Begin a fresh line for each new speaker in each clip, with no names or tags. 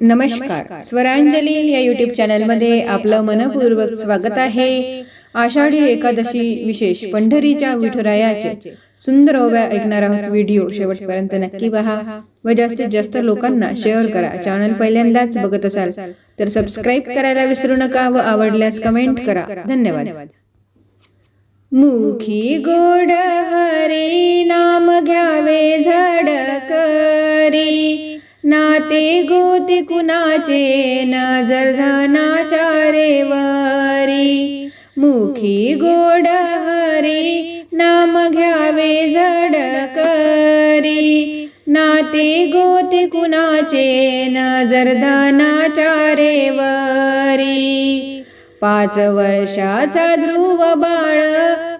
नमस्कार. स्वरांजली या युट्यूब चॅनलमध्ये आपलं मनपूर्वक स्वागत आहे. आषाढी एकादशी विशेष पंढरीच्या विठुरायाचे. सुंदर ओव्या ऐकणार आहोत व्हिडिओ शेवटपर्यंत नक्की पहा. व जास्तीत जास्त लोकांना शेअर करा. चॅनल पहिल्यांदाच बघत असाल. तर सबस्क्राईब करायला विसरू नका व आवडल्यास कमेंट करा. धन्यवाद. मुखी गोड हरी नाम घ्यावे झड करी नाते गोते कुणाचे नजर धनाच्या रेवरी. मुखी गोड हरी नाम घ्यावे झडकरी नाते गोते कुणाचे नजर धनाच्या रेवरी. पाच वर्षाचा ध्रुव बाळ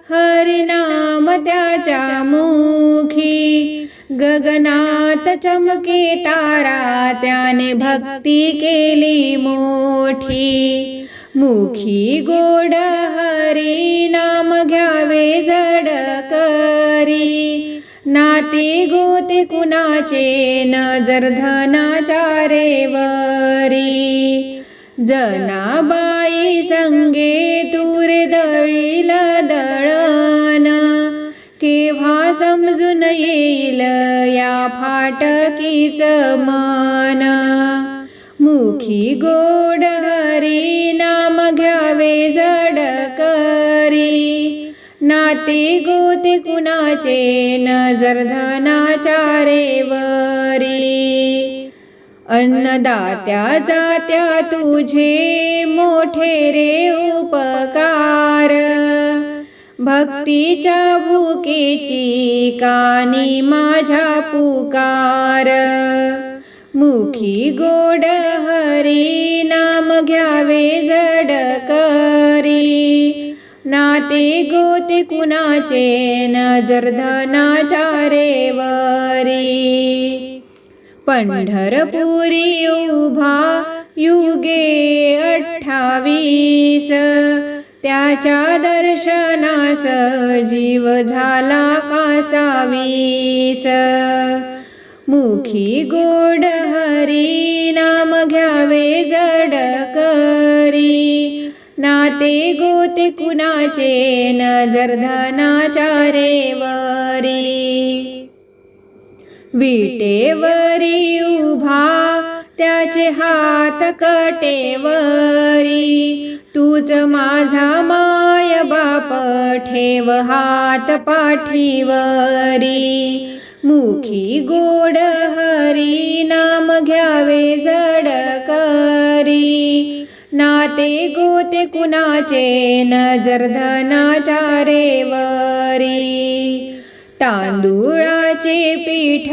हरिनाम त्याच्या मुखी. गगनात चमके तारा त्याने भक्ती केली मोठी. मुखी गोड हरी नाम घ्यावे जड करी नाते गोते कुणाचे नजर धनाच्या रेवरी. जनाबाई संगे तूर दळील दळण केव्हा समजून येईल या फाटकीच मन. मुखी गोड हरी नाम घ्यावे जड करी नाते गोते कुणाचे नजर धनाचारे वरी अन्नदात्या जात्या तुझे मोठे रे उपकार. भक्तीच्या भुकेची कानी माझ्या पुकार. मुखी गोड हरी नाम घ्यावे जड करी नाते गोते कुणाचे नजर धनाच्या रेवरी. पंढरपुरी उभा यु त्याच्या दर्शनास जीव झाला कासावीस मुखी गोड हरी नाम घ्यावे जड करी. नाते गोते कुणाचे नजर धनाच्या रेवरी. विटेवरी उभा त्याचे हा कटेवरी तूच माझा माय बाप ठेव हात पाठीवरी. मुखी गोड हरी नाम घ्यावे जड करी. नाते गोते कुणाचे नजर धनाच्या रेवरी. तांदुळाचे पीठ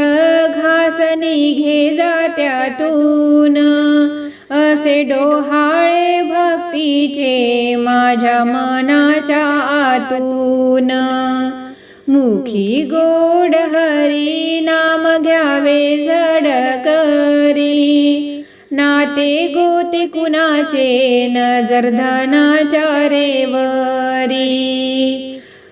घास निघे जात्यातून. असे डोहाळे भक्तीचे माझ्या मनाच्या आतून. मुखी गोड हरी नाम घ्यावे जड करी. नाते गोते कुणाचे नजर धनाच्या रेवरी.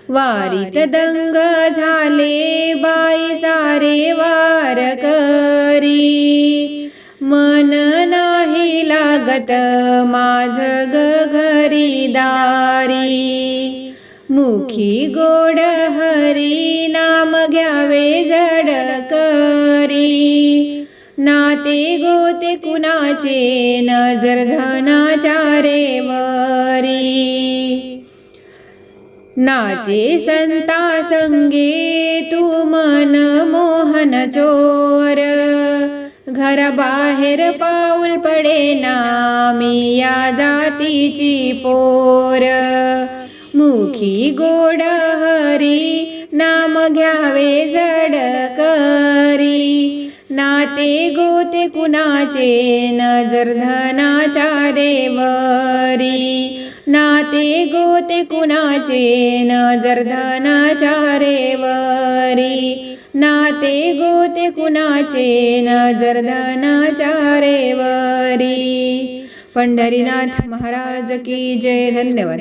वारीत दंग झाले बाई सारे वार करी. मन लागत माझ घरी दारी मुखी गोड हरी नाम घ्यावे जड करी नाते गोते कुणाचे नजर धनाच्या रेवरी. नाचे संता संगे तू मन मोहन चोर. घराबाहेर पाऊल पडेना मी या जातीची पोर. मुखी गोड हरी नाम घ्यावे जड करी. नाते गोते कुणाचे नजर धनाच्या देवरी. नाते गोते कुणाचे नजर जर्धनाच्या रेवरी? नाते गोते कुणाचे नजर जर्धनाच्या रेवरी? पंढरीनाथ महाराज की जय. धन्यवाद.